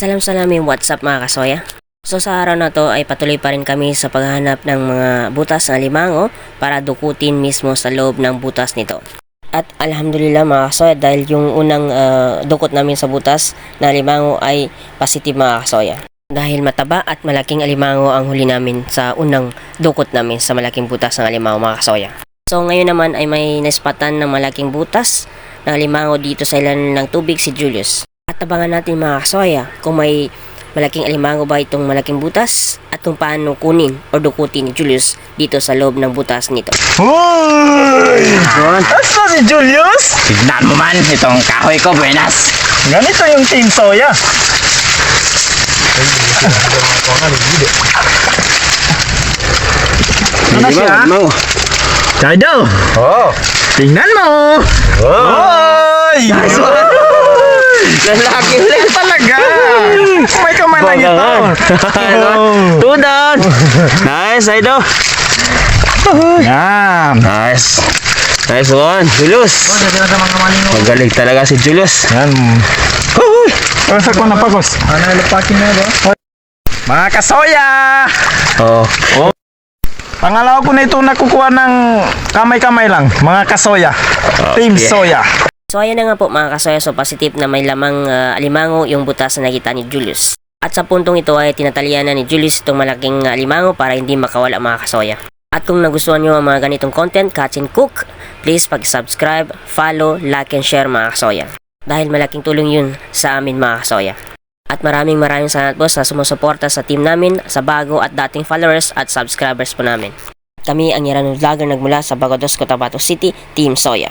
Salam salamin, what's up mga kasoya? So sa araw na to ay patuloy pa rin kami sa paghahanap ng mga butas ng alimango para dukutin mismo sa loob ng butas nito. At alhamdulillah mga kasoya dahil yung unang ah, dukot namin sa butas na alimango ay positive mga kasoya. Dahil mataba at malaking alimango ang huli namin sa unang dukot namin sa malaking butas ng alimango mga kasoya. So ngayon naman ay may naspatan ng malaking butas ng alimango dito sa ilan ng tubig si Julius. At abangan natin mga kasoya kung may malaking alimango ba itong malaking butas at kung paano kunin o dukutin ni Julius dito sa loob ng butas nito. Hoy! Asa si Julius? Tignan mo man itong kahoy ko, buenas. Ganito yung Team Soya. Ano na siya? Mo. Kaido! Oh! Tingnan mo! Hoy! Nice one! Lalaki ulit. Talaga! May kamay lang ito. Oh. Tudon. Nice, Aido. Yan. Nice. Nice one. Julius. Magaling talaga si Julius. Yan. Hoy! Pagsak ko na pagos. Ano lupakin na ba? Mga kasoya! Oh. Pangalawa ko na ito nakukuha ng kamay-kamay lang. Mga kasoya. Team Okay. Soya. So ayan na nga po mga kasoya, so positive na may lamang ah, alimango yung butas na nakita ni Julius. At sa puntong ito ay tinatalian na ni Julius itong malaking ah, alimango para hindi makawala mga kasoya. At kung nagustuhan nyo ang mga ganitong content, Catch and Cook, please pag-subscribe, follow, like, and share mga kasoya. Dahil malaking tulong yun sa amin mga kasoya. At maraming maraming salamat po sa sumusuporta sa team namin, sa bago at dating followers at subscribers po namin. Kami ang Irano Vlogger nagmula sa Bagados, Cotabato City, Team Soya.